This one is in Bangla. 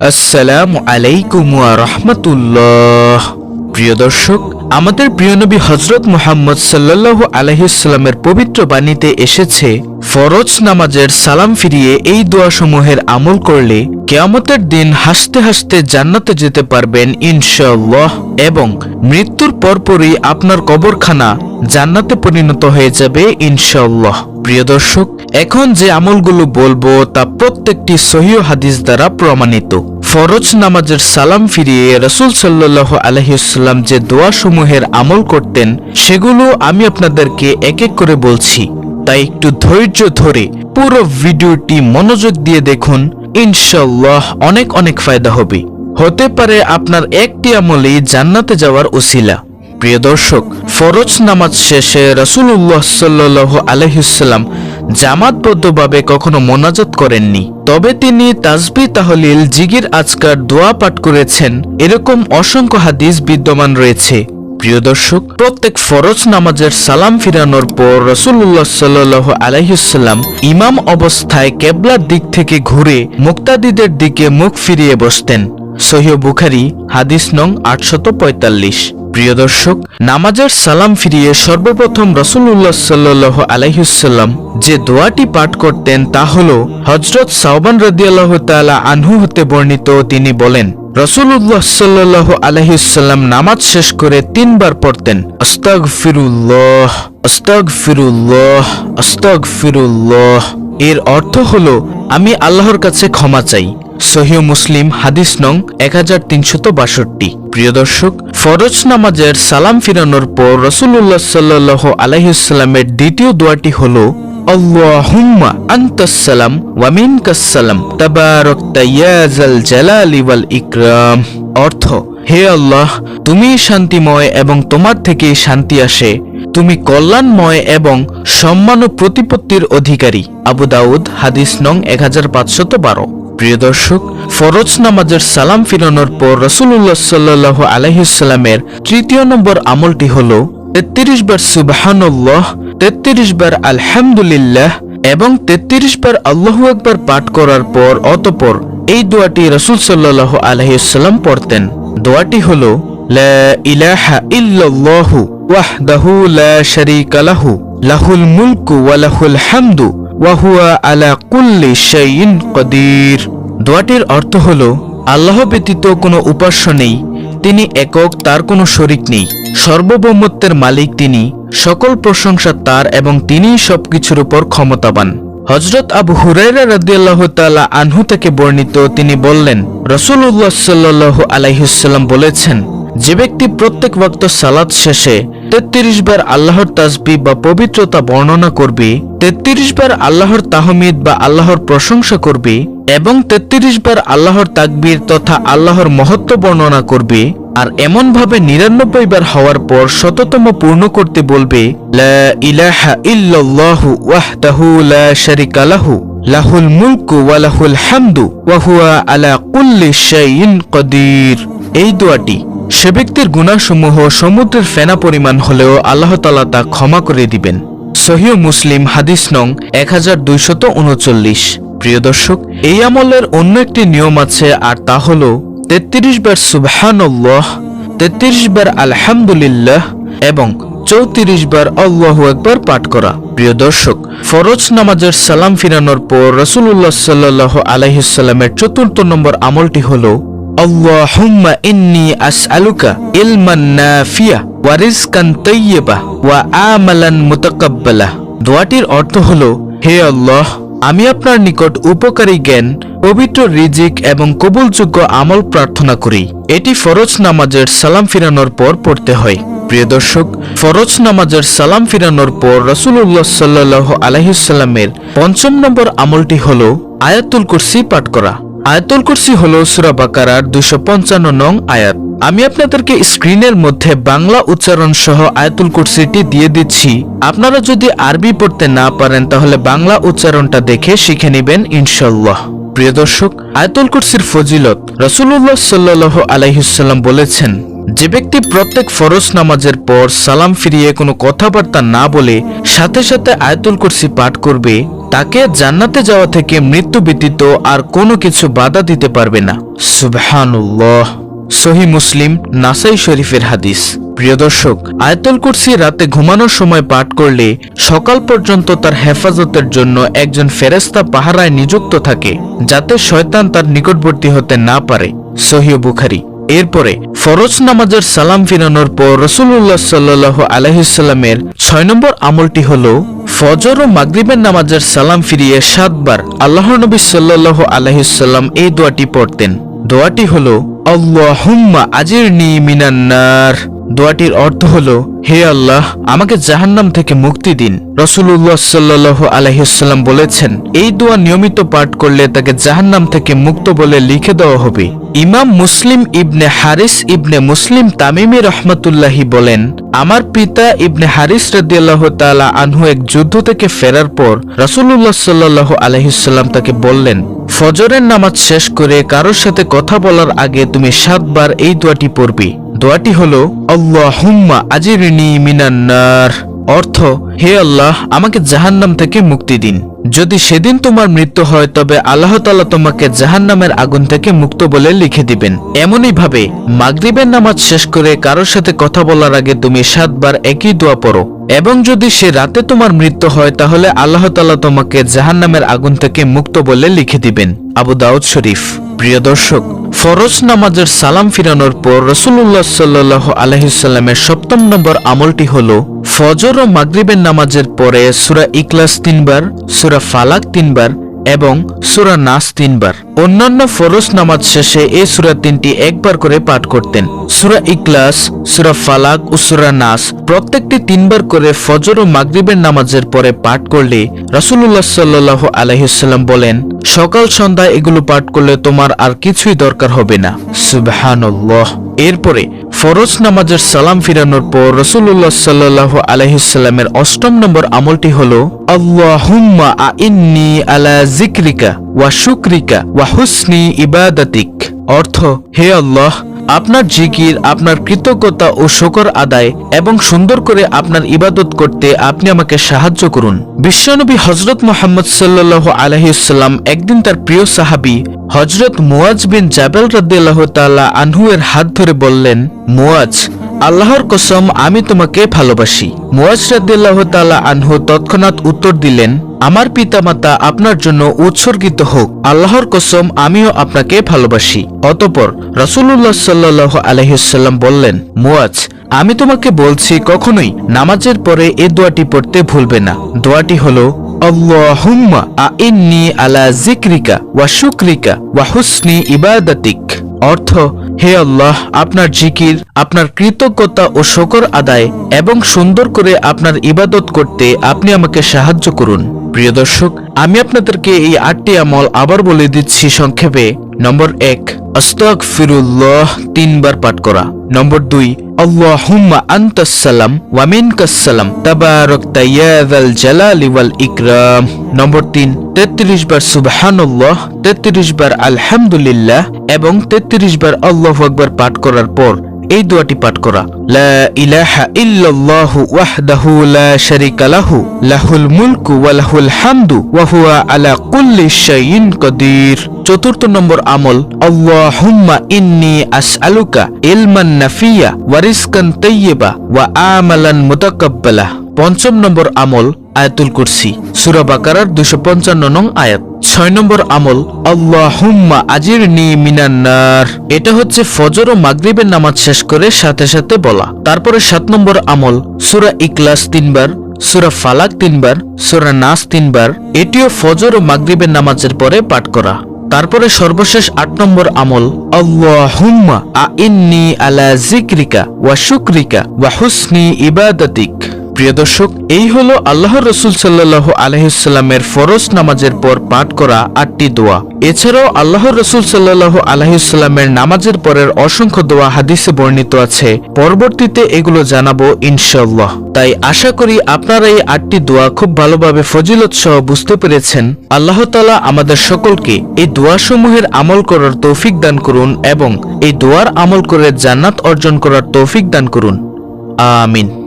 আসসালামু আলাইকুম ওয়া রাহমাতুল্লাহ প্রিয় দর্শক আমাদের প্রিয় নবী হজরত মোহাম্মদ সাল্লাল্লাহু আলাইহিসসালামের পবিত্র বাণীতে এসেছে, ফরজ নামাজের সালাম ফিরিয়ে এই দোয়াসমূহের আমল করলে কেয়ামতের দিন হাসতে হাসতে জান্নাতে যেতে পারবেন ইনশাল্লাহ এবং মৃত্যুর পরপরই আপনার কবরখানা জান্নাতে পরিণত হয়ে যাবে ইনশাল্লাহ প্রিয় দর্শক, এখন যে আমলগুলো বলব তা প্রত্যেকটি সহিহ হাদিস দ্বারা প্রমাণিত। ফরজ নামাজের সালাম ফিরিয়ে রসুল সাল্লাহ আলহিউসাল্লাম যে দোয়াসমূহের আমল করতেন, সেগুলো আমি আপনাদেরকে এক এক করে বলছি। তাই একটু ধৈর্য ধরে পুরো ভিডিওটি মনোযোগ দিয়ে দেখুন ইনশাল্লাহ অনেক অনেক ফায়দা হবে। হতে পারে আপনার একটি আমলেই জান্নাতে যাওয়ার ওসিলা। প্রিয় দর্শক, ফরজ নামাজ শেষে রসুল্লাহ সাল্লাহ আলহিসাল্লাম জামাতবদ্ধভাবে কখনো মোনাজত করেননি। তবে তিনি তাজবি তাহলিল জিগির আজকার দোয়া পাঠ করেছেন। এরকম অসংখ্য হাদিস বিদ্যমান রয়েছে। প্রিয় দর্শক, প্রত্যেক ফরজ নামাজের সালাম ফিরানোর পর রসুল্লাহ সাল্লাহ আলাইসাল্লাম ইমাম অবস্থায় কেবলার দিক থেকে ঘুরে মুক্তাদিদের দিকে মুখ ফিরিয়ে বসতেন। সহিহ বুখারি, হাদিস নং আটশত পঁয়তাল্লিশ। প্রিয় দর্শক, নামাজের সালাম ফিরিয়ে সর্বপ্রথম রসুল্লাহ সাল্লাহ আলাইহুসাল্লাম যে দোয়াটি পাঠ করতেন তা হল হজরত সাউবান রদিয়াল্লাহ তালা আনহু হতে বর্ণিত তিনি বলেন রসুল্লাহ সাল্লাহ আলহিসাল্লাম নামাজ শেষ করে তিনবার পড়তেন আস্তাগ ফিরুল্লাহ আস্তাগ ফিরুল্লাহ আস্তাগ ফিরুল্লাহ এর অর্থ হল, আমি আল্লাহর কাছে ক্ষমা চাই। সহিহ মুসলিম, হাদিস নং এক প্রিয় দর্শক ফরজ নামাজের সালাম ফিরানোর পর রসুল্লাহ সাল্লাহ আলাইসাল্লামের দ্বিতীয় দোয়াটি হল, আল্লাহুম্মা আন্তাসালাম ওয়া মিনকাসসালাম তাবারাকতা ইয়া জাল জালালি ওয়াল ইকরাম। অর্থ, হে আল্লাহ, তুমি শান্তিময় এবং তোমার থেকে শান্তি আসে। তুমি কল্যাণময় এবং সম্মান ও প্রতিপত্তির অধিকারী। আবু দাউদ, হাদিস নং এক হাজার পাঁচশত বারো। প্রিয় দর্শক, ফরজ নামাজের সালাম ফিরানোর পর রসুল্লাহ সাল্লাহ আলহিসাল্লামের তৃতীয় নম্বর আমলটি হল তেত্রিশ বার সুবাহানুল্লাহ, তেত্রিশ বার আলহামদুলিল্লাহ এবং তেত্রিশ বার আল্লাহু একবার পাঠ করার পর অতপর এই দোয়াটি রসুল সাল্লাহ আলহিসাল্লাম পড়তেন। দোয়াটি হল, লা ইলাহা ইল্লাল্লাহু লাহু, লাহুল মুলকু ওয়া লাহুল হামদু ওয়াহুয়া আলা কুল্লি শাইইন কদির। দোয়াটির অর্থ হল, আল্লাহ ব্যতীত কোনো উপাস্য নেই, তিনি একক, তার কোনো শরিক নেই। সর্বভৌমত্বের মালিক তিনি, সকল প্রশংসা তার এবং তিনিই সবকিছুর উপর ক্ষমতাবান। হজরত আবু হুরাইরা রাদিয়াল্লাহ তাআলা আনহু থেকে বর্ণিত তিনি বললেন রসুল্লাহ সাল্লাহ আলাইহুসাল্লাম বলেছেন যে ব্যক্তি প্রত্যেক ওয়াক্ত সালাত শেষে তেত্রিশ বার আল্লাহর তাসবি বা পবিত্রতা বর্ণনা করবে, তেত্রিশ বার আল্লাহর তাহমিদ বা আল্লাহর প্রশংসা করবে এবং তেত্রিশ বার আল্লাহর তাকবীর তথা আল্লাহর মহত্ব বর্ণনা করবে আর এমন ভাবে নিরানব্বই বার হওয়ার পর শততম পূর্ণ করতে বলবে, লা ইলাহা লা লাহুল আলা কুল্লি এই দোয়াটি সে ব্যক্তির গুণাসমূহ সমুদ্রের ফেনা পরিমাণ হলেও আল্লাহ তালা তা ক্ষমা করে দিবেন। সহিহ মুসলিম হাদিস নং এক হাজার উনচল্লিশ। প্রিয় দর্শক, এই আমলের অন্য একটি নিয়ম আছে, আর তা হল তেত্রিশ বার সুবহানল্লাহ, তেত্রিশ বার আলহামদুলিল্লাহ এবং চৌত্রিশ বার আল্লাহ একবার পাঠ করা। প্রিয় দর্শক, ফরজ নামাজের সালাম ফিরানোর পর রসুল্লাহ সাল্লাহ আলহিসাল্লামের চতুর্থ নম্বর আমলটি হল আসআলুকা ইলমান নাফিয়া ওয়া রিজকান তাইয়্যিবা ওয়া আমালান মুতাকাব্বালা দোয়াটির অর্থ হলো, হে আল্লাহ, আমি আপনার নিকট উপকারী জ্ঞান, পবিত্র রিজিক এবং কবুলযোগ্য আমল প্রার্থনা করি। এটি ফরজ নামাজের সালাম ফিরানোর পর পড়তে হয়। প্রিয় দর্শক, ফরজ নামাজের সালাম ফিরানোর পর রসুল্লাহ সাল্লাহ আলহিসাল্লামের পঞ্চম নম্বর আমলটি হল, আয়াতুল কুরসি পাঠ করা। আয়াতুল কুরসি হল সুরা বাকারার দুশো পঞ্চান্ন নং আয়াত। আমি আপনাদেরকে স্ক্রিনের মধ্যে বাংলা উচ্চারণ সহ আয়াতুল কুরসিটি দিয়ে দিচ্ছি। আপনারা যদি আরবি পড়তে না পারেন, তাহলে বাংলা উচ্চারণটা দেখে শিখে নেবেন ইনশাল্লাহ প্রিয় দর্শক, আয়াতুল কুরসির ফজিলত রসুল্লাহ সাল্লাহ আলাইসাল্লাম বলেছেন, যে ব্যক্তি প্রত্যেক ফরজ নামাজের পর সালাম ফিরিয়ে কোনো কথাবার্তা না বলে সাথে সাথে আয়াতুল কুরসি পাঠ করবে তাকে জান্নাতে যাওয়া থেকে মৃত্যু ব্যতীত আর কোনো কিছু বাধা দিতে পারবে না। সুবহানুল্লাহ। সহি মুসলিম নাসাই শরীফের হাদিস। প্রিয় দর্শক, আয়তল কুরসি রাতে ঘুমানোর সময় পাঠ করলে সকাল পর্যন্ত তার হেফাজতের জন্য একজন ফেরেস্তা পাহারায় নিযুক্ত থাকে, যাতে শয়তান তার নিকটবর্তী হতে না পারে। সহিহ বুখারি। এরপরে ফরজ নামাজের সালাম ফিরানোর পর রসুল্লাহ সাল্লাহ আলহিসাল্লামের ছয় নম্বর আমলটি হল ফজর ও মাগরিবের নামাজের সালাম ফিরিয়ে সাতবার আল্লাহ নবী সাল্লাহ আলহিসাল্লাম এই দোয়াটি পড়তেন। দোয়াটি হল, আল্লাহুম্মা আজিরনি মিনান্নার দোয়াটির অর্থ হল, হে আল্লাহ, আমাকে জাহান্নাম থেকে মুক্তি দিন। রসুল্লাহ সাল্লাহ আলহিসাল্লাম বলেছেন, এই দোয়া নিয়মিত পাঠ করলে তাকে জাহান্নাম থেকে মুক্ত বলে লিখে দেওয়া হবে। ইমাম মুসলিম ইবনে হারিস ইবনে মুসলিম তামিমি রহমতুল্লাহি বলেন, আমার পিতা ইবনে হারিস রদিয়াল্লাহ তালা আনহু এক যুদ্ধ থেকে ফেরার পর রসুল্লাহ সাল্লাহ আলহিসাল্লাম তাকে বললেন ফজরের নামাজ শেষ করে কারোর সাথে কথা বলার আগে তুমি সাতবার এই দোয়াটি পড়বে। দোয়াটি হলো আল্লাহ হুম্মা আজিরিনি মিনান্নার। অর্থ, হে আল্লাহ, আমাকে জাহান্নাম থেকে মুক্তি দিন। যদি সেদিন তোমার মৃত্যু হয়, তবে আল্লাহ তালা তোমাকে জাহান্নামের আগুন থেকে মুক্ত বলে লিখে দিবেন। এমনই ভাবে মাগরিবের নামাজ শেষ করে কারোর সাথে কথা বলার আগে তুমি সাতবার একই দোয়া পড়ো। এবং যদি সে রাতে তোমার মৃত্যু হয়, তাহলে আল্লাহ তালা তোমাকে জাহান্নামের আগুন থেকে মুক্ত বলে লিখে দিবেন। আবু দাউদ শরীফ, প্রিয় দর্শক ফরজ নামাজের সালাম ফিরানোর পর রসুল্লাহ সাল্লাহ আলহিসাল্লামের সপ্তম নম্বর আমলটি হল ফজর ও মাগরিবের নামাজের পরে সুরা ইকলাস তিনবার, সুরা ফালাক তিনবার এবং সুরা নাস তিনবার। অন্যান্য ফরজ নামাজ শেষে এই সুরা তিনটি একবার করে পাঠ করতেন। সুরা ইকলাস সুরা ফালাক ও সুরা নাস প্রত্যেকটি তিনবার করে ফজর ও মাগরিবের নামাজের পরে পাঠ করলে রাসূলুল্লাহ সাল্লাহ আলহিসাল্লাম বলেন, সকাল সন্ধ্যা এগুলো পাঠ করলে তোমার আর কিছুই দরকার হবে না। সুবহানাল্লাহ। এরপরে ফরজ নামাজের সালাম ফিরানোর পর রসুল্লাহ সাল্লাহ আলহিসাল্লামের অষ্টম নম্বর আমলটি হল আল্লাহ আইন্নি আলা জিক্রিকা ওয়া শুক্রিকা ওয়া হুসনি ইবাদাতিক। অর্থ, হে আল্লাহ আপনার জিকির, আপনার কৃতজ্ঞতা ও শকর আদায় এবং সুন্দর করে আপনার ইবাদত করতে আপনি আমাকে সাহায্য করুন। বিশ্বনবী হজরত মোহাম্মদ সাল্লাহ আলহিসাল্লাম একদিন তার প্রিয় সাহাবি হজরত মুয়াজ বিন জাবেল রদ্দাল্লাহ তাল্লাহ আনহুয়ের হাত ধরে বললেন মুয়াজ আল্লাহর কসম, আমি তোমাকে ভালোবাসি। মুয়াজ রাদিল্লাহ তালা আনহু তৎক্ষণাৎ উত্তর দিলেন আমার পিতামাতা আপনার জন্য উৎসর্গিত হোক। আল্লাহর কসম, আমিও আপনাকে ভালোবাসি। অতপর রসুল্লাহ সাল্লাহ আলহিসাল্লাম বললেন, মুয়াজ, আমি তোমাকে বলছি কখনোই নামাজের পরে এ দোয়াটি পড়তে ভুলবে না। দোয়াটি হলো, আল্লাহুম্মা আইন্নি আলা জিক্রিকা ওয়া শুক্রিকা ওয়া হুসনি ইবাদাতিক। অর্থ, হে আল্লাহ, আপনার জিকির, আপনার কৃতজ্ঞতা ও শকর আদায় এবং সুন্দর করে আপনার ইবাদত করতে আপনি আমাকে সাহায্য করুন। প্রিয় দর্শক, আমি আপনাদেরকে এই আটটি আমল আবার বলে দিচ্ছি সংক্ষেপে। নম্বর এক আস্তাক ফিরুল্লাহ তিনবার পাঠ করা। নম্বর দুই, আল্লাহুম্মা আন্তাসালাম ওয়ামিনকাসালাম তাবারাকতা ইয়া জালালি ওয়াল ইকরাম। নম্বর তিন, তেত্রিশ বার সুবহানাল্লাহ, তেত্রিশ বার আলহামদুলিল্লাহ এবং তেত্রিশ বার আল্লাহু আকবার পাঠ করার পর এই দোয়াটি পাঠ করা। লা ইলাহা ইল্লাল্লাহু ওয়াহদাহু লা শারীকা লাহু, লাহুল মুলকু আলা কুল্লি শাইইন কাদির। চতুর্থ নম্বর আমল, আল্লাহুম্মা ইন্নী আসআলুকা ইলমান নাফিয়া ওয়া পঞ্চম নম্বর আমল, আয়াতুল কুরসি, সূরা বাকারার 255 নং আয়াত। ছয় নম্বর আমল, আল্লাহুম্মা আজিরনি মিনান্নার এটা হচ্ছে ফজর ও মাগরিবের নামাজ শেষ করে সাথে সাথে বলা। তারপরে সাত নম্বর আমল, সুরা ইকলাস তিনবার, সুরা ফালাক তিনবার, সুরা নাস তিনবার, এটিও ফজর ও মাগরিবের নামাজের পরে পাঠ করা। তারপরে সর্বশেষ আট নম্বর আমল, আল্লাহুম্মা আইন্নি আলা জিক্রিকা ওয়া শুক্রিকা ওয়া হুসনি ইবাদাতিক। প্রিয় দর্শক, এই হলো আল্লাহর রসুল সাল্লাহ আলহিসাল্লামের ফরজ নামাজের পর পাঠ করা আটটি দোয়া। এছাড়াও আল্লাহর রসুল সাল্লাহ আলহিসাল্লামের নামাজের পরের অসংখ্য দোয়া হাদিসে বর্ণিত আছে। পরবর্তীতে এগুলো জানাব ইনশাল্লাহ তাই আশা করি আপনারা এই আটটি দোয়া খুব ভালোভাবে ফজিলত সহ বুঝতে পেরেছেন। আল্লাহ তালা আমাদের সকলকে এই দোয়াসমূহের আমল করার তৌফিক দান করুন এবং এই দোয়ার আমল করে জান্নাত অর্জন করার তৌফিক দান করুন। আমিন।